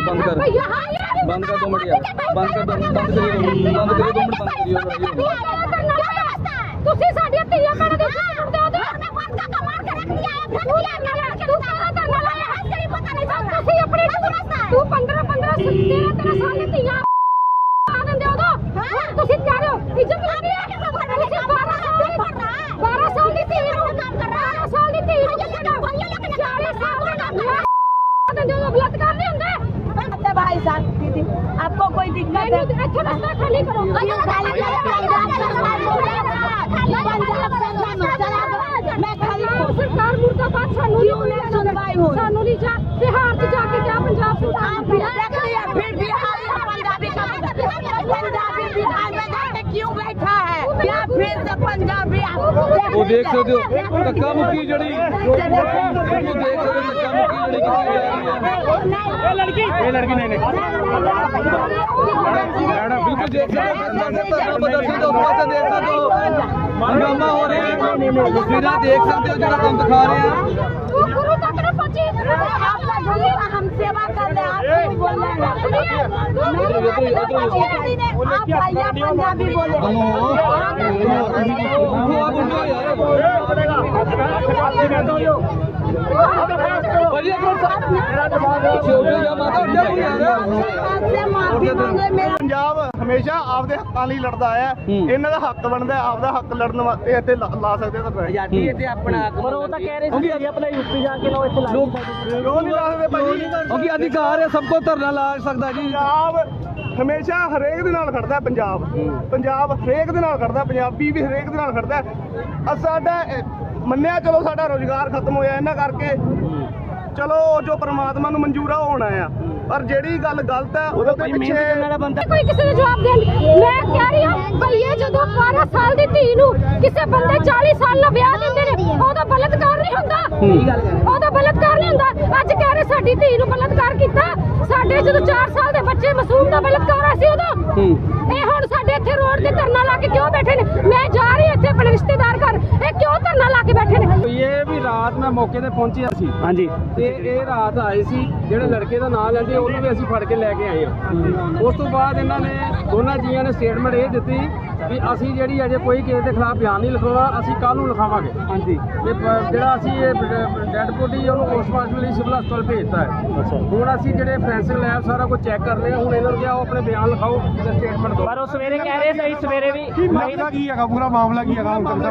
ਕਰ। ਦੋ ਮਿੰਟ ਯਾਰ ਬੰਦ ਕਰ ਦੋ ਬੰਦ ਕਰੀ ਦੋ ਬੰਦ ਕਰੀ ਦੋ ਮਿੰਟ ਬੰਦ ਕਰੀ ਦੋ ਤੁਸੀਂ ਸਾਡੀਆਂ ਧੀਆਂ ਭੈਣਾਂ ਦੇ ਉੱਤੇ ਦੇ ਦੋ ਰੱਖ ਲਿਆ ਹੈ ਫਿਰ ਕੀ ਕਰਨਾ ਤੂੰ ਕਹਾਂ ਤਾਂ ਨਾ ਲਾਇਆ ਹੈ ਤੇਰੀ ਪਤਾ ਨਹੀਂ ਤੁਸੀਂ ਆਪਣੇ ਤੂੰ 15 15 13 13 ਸਾਲ ਦੀ ਧੀਆਂ ਆ ਦਿੰਦੇ ਹੋ। ਦੋ ਤੁਸੀਂ ਕਹਿ ਰਹੇ ਹੋ ਇੱਜ਼ਤ थी आपको कोई दिक्कत हो? बिहार जाके क्या पंजाब फिर बिहार में क्यों बैठा है? पंजाबी ਉਹ ਦੇਖ ਸਕਦੇ ਹੋ ਧੱਕਾ ਮੁੱਕੀ ਜਿਹੜੀ ਉਹ ਦੇਖ ਸਕਦੇ ਹੋ ਧੱਕਾ ਮੁੱਕੀ ਜਿਹੜੀ ਕੀਤੀ ਜਾ ਰਹੀ ਹੈ ये लड़की ये लड़की नहीं ਮੈਡਮ ਬਿਲਕੁਲ ਦੇਖ ਸਕਦੇ ਹੋ ਧਰਨਾ ਪ੍ਰਦਰਸ਼ਨ ਤੋਂ ਪਾਸੇ ਦੇਖ ਸਕਦੇ ਹੋ ਹੰਗਾਮਾ ਹੋ ਰਿਹਾ ਹੈ ਤਸਵੀਰਾਂ ਦੇਖ ਸਕਦੇ ਹੋ ਜਿਹੜਾ ਤੁਹਾਨੂੰ ਦਿਖਾ ਰਹੇ ਆ ਤੂੰ ਗੁਰੂ ਤੱਕ ਨਾ ਪਹੁੰਚੀ आपका गुरु का हम सेवा कर रहे हैं आप क्यों बोल रहे हैं आप भैया पंजाबी बोले ਪੰਜਾਬ ਹਮੇਸ਼ਾ ਆਪਦੇ ਹੱਕਾਂ ਲਈ ਲੜਦਾ ਆਇਆ। ਇਹਨਾਂ ਦਾ ਹੱਕ ਬਣਦਾ ਹੈ, ਆਪਦਾ ਹੱਕ ਲੜਨ ਵਾਸਤੇ ਇੱਥੇ ਲਾ ਸਕਦੇ ਤਾਂ ਆਜ਼ਾਦੀ ਇੱਥੇ ਆਪਣਾ ਪਰ ਉਹ ਤਾਂ ਕਹਿ ਰਹੇ ਸੀ ਆਪਣਾ ਯੂਪੀ ਜਾ ਕੇ ਲਓ ਇੱਥੇ ਲਾ ਲੋਕ ਕਿਉਂ ਨਹੀਂ ਲਾ ਸਕਦੇ ਭਾਜੀ। ਕਿਉਂਕਿ ਅਧਿਕਾਰ ਹੈ ਸਭ ਕੋ ਧਰਨਾ ਲਾ ਸਕਦਾ ਜੀ। ਪੰਜਾਬ ਹਮੇਸ਼ਾ ਹਰੇਕ ਦੇ ਨਾਲ ਖੜਦਾ ਹੈ ਪੰਜਾਬ। ਪੰਜਾਬ ਹਰੇਕ ਦੇ ਨਾਲ ਖੜਦਾ ਪੰਜਾਬੀ ਵੀ ਹਰੇਕ ਦੇ ਨਾਲ ਖੜਦਾ ਸਾਡਾ ਮੰਨਿਆ ਚਲੋ ਸਾਡਾ ਰੋਜ਼ਗਾਰ ਖਤਮ ਹੋਇਆ ਇਹਨਾਂ ਕਰਕੇ। ਚਲੋ ਜੋ ਪ੍ਰਮਾਤਮਾ ਨੂੰ ਮਨਜ਼ੂਰ ਆ ਹੋਣਾ ਆ। ਪਰ ਜਿਹੜੀ ਗੱਲ ਗਲਤ ਹੈ ਉਹਦੇ ਪਿੱਛੇ ਕੋਈ ਕਿਸੇ ਨੂੰ ਜਵਾਬ ਦੇਣ ਮੈਂ ਕਹਿ ਰਹੀ ਹਾਂ ਭਈਏ ਜਦੋਂ 12 ਸਾਲ ਦੀ ਧੀ ਨੂੰ ਕਿਸੇ ਬੰਦੇ 40 ਸਾਲ ਦਾ ਵਿਆਹ ਦਿੰਦੇ ਨੇ ਉਹਦਾ ਬਲਤਕਾਰ ਨਹੀਂ ਹੁੰਦਾ। ਉਹਦਾ ਬਲਤਕਾਰ ਨਹੀਂ ਹੁੰਦਾ। ਅੱਜ ਕਹਿ ਰਹੇ ਸਾਡੀ ਧੀ ਨੂੰ ਬਲਤਕਾਰ ਕੀਤਾ। ਸਾਡੇ ਜਦੋਂ 4 ਸਾਲ ਦੇ ਬੱਚੇ ਮਾਸੂਮ ਦਾ ਬਲਤਕਾਰ ਸੀ ਉਦੋਂ। ਇਹ ਹੁਣ ਸਾਡੇ ਇੱਥੇ ਰੋਡ ਤੇ ਧਰਨਾ ਲਾ ਕੇ ਕਿਉਂ ਬੈਠੇ ਨੇ ਮੈਂ ਜਾ ਰਹੀ ਹਾਂ ਇੱਥੇ ਆਪਣੇ ਰਿਸ਼ਤੇਦਾਰ ਘਰ ਇਹ ਕਿਉਂ ਧਰਨਾ ਲਾ ਕੇ ਬੈਠੇ ਨੇ ਇਹ ਵੀ ਰਾਤ ਮੈਂ ਮੌਕੇ ਤੇ ਪਹੁੰਚਿਆ ਸੀ ਹਾਂਜੀ। ਤੇ ਇਹ ਰਾਤ ਆਏ ਸੀ ਜਿਹੜੇ ਲੜਕੇ ਦਾ ਨਾਮ ਲੈਂਦੇ ਉਹਨੂੰ ਵੀ ਅਸੀਂ ਫੜ ਕੇ ਲੈ ਕੇ ਆਏ ਹਾਂ ਉਸ ਤੋਂ ਬਾਅਦ ਇਹਨਾਂ ਨੇ ਦੋਨਾਂ ਜੀਆਂ ਨੇ ਸਟੇਟਮੈਂਟ ਇਹ ਦਿੱਤੀ ਵੀ ਅਸੀਂ ਜਿਹੜੀ ਅਜੇ ਕੋਈ ਕੇਸ ਦੇ ਖਿਲਾਫ ਬਿਆਨ ਨਹੀਂ ਲਿਖਾਉਣਾ ਅਸੀਂ ਕੱਲ ਨੂੰ ਲਿਖਾਵਾਂਗੇ। ਹਾਂਜੀ। ਤੇ ਜਿਹੜਾ ਅਸੀਂ ਇਹ ਡੈਡ ਬੋਡੀ ਉਹਨੂੰ ਪੋਸਟਮਾਰਟਮ ਲਈ ਸਿਵਲ ਹਸਪਤਾਲ ਭੇਜਤਾ ਹੈ। ਹੁਣ ਅਸੀਂ ਜਿਹੜੇ ਫੋਰੈਂਸਿਕ ਲੈਬ ਸਾਰਾ ਕੁਝ ਚੈੱਕ ਕਰ ਰਹੇ ਹਾਂ ਹੁਣ ਇਹਨਾਂ ਨੂੰ ਕਿਹਾ ਉਹ ਆਪਣੇ ਬਿਆਨ ਲਿਖਾਓ ਤੇ ਸਟੇਟਮੈਂਟ ਦਿਓ। ਪਰ ਉਹ ਸਵੇਰੇ ਕਹਿ ਰਹੇ ਸੀ ਸਵੇਰੇ ਵੀ ਮਾਮਲਾ ਕੀ ਹੈਗਾ? ਪੂਰਾ ਮਾਮਲਾ ਕੀ ਹੈਗਾ? ਹੁਣ ਤੱਕ ਦਾ